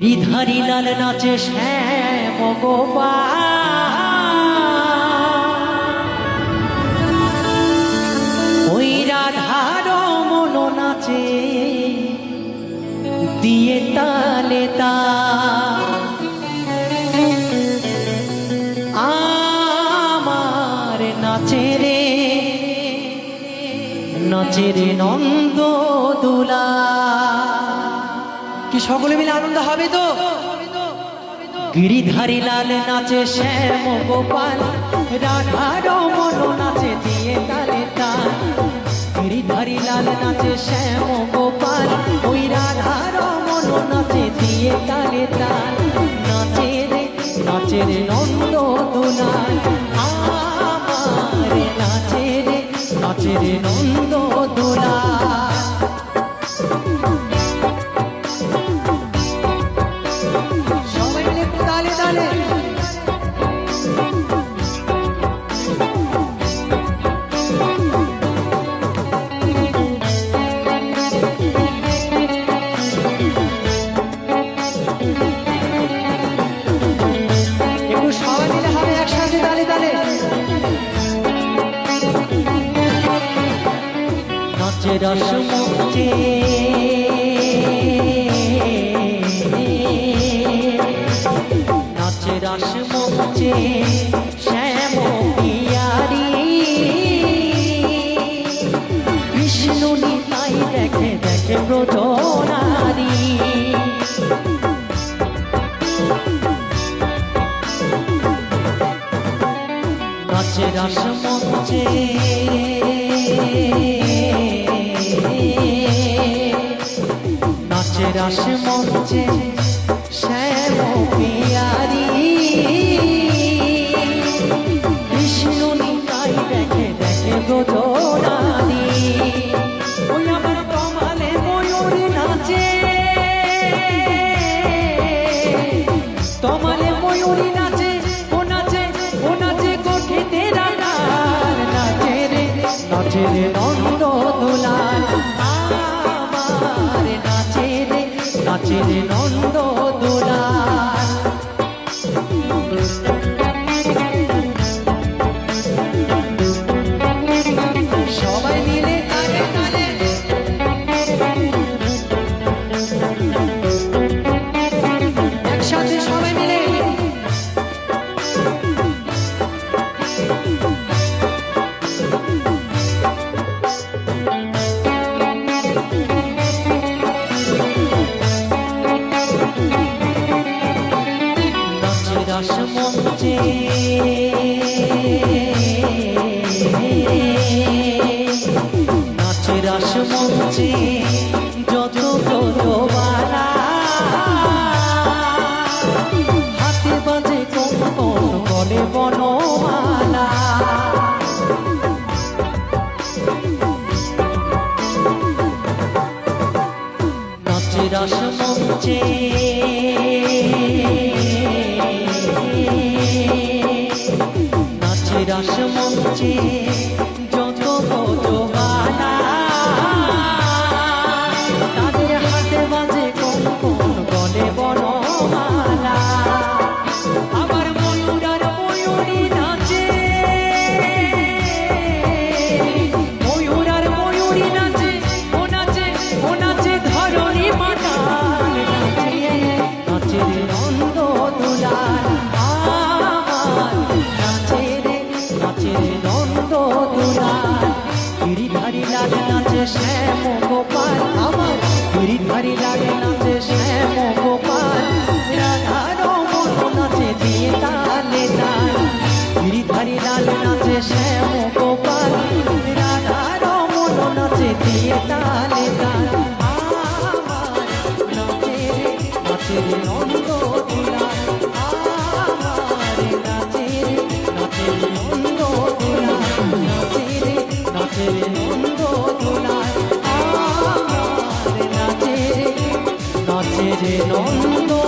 বিধারী লাল নাচে শ্যাম গোপাল ওই রাধার মন নাচে, দিয়ে তালে তা। আমার নাচে রে নাচে নন্দ দুলা। সকলে মিলে আনন্দ হবে তো? গিরিধারী লাল নাচে শ্যাম গোপাল, রাধার মন নাচে দিয়ে তালে তাল। গিরিধারী লাল নাচে শ্যাম গোপাল, ওই রাধার মন নাচে দিয়ে তালে তাল। নাচে রে নাচে রে নন্দ দুলাল, আমার নাচে রে নাচে রে নন্দ নাচে রস নাচে রস মুচে শ্যাম পিয়ারি। বিষ্ণু নিতাই দেখে দেখে ব্রজনারী নাচে রস নাচে রস মঞ্চে শ্যাম পিয়ারি বিষ্ণু নিতাই দেখে দেখে ব্রজনারী ওই আমার কমালে ময়ূর নাচে তোমালে ময়ূরী নাচে নাচে রে নন্দ নাচে রস মঞ্চে। নাচে রস মঞ্চে যত হাতে বাজে কঙ্কন গলে বনমালা। নাচে রস রস মঞ্চে গিরিধারী যে নন্দ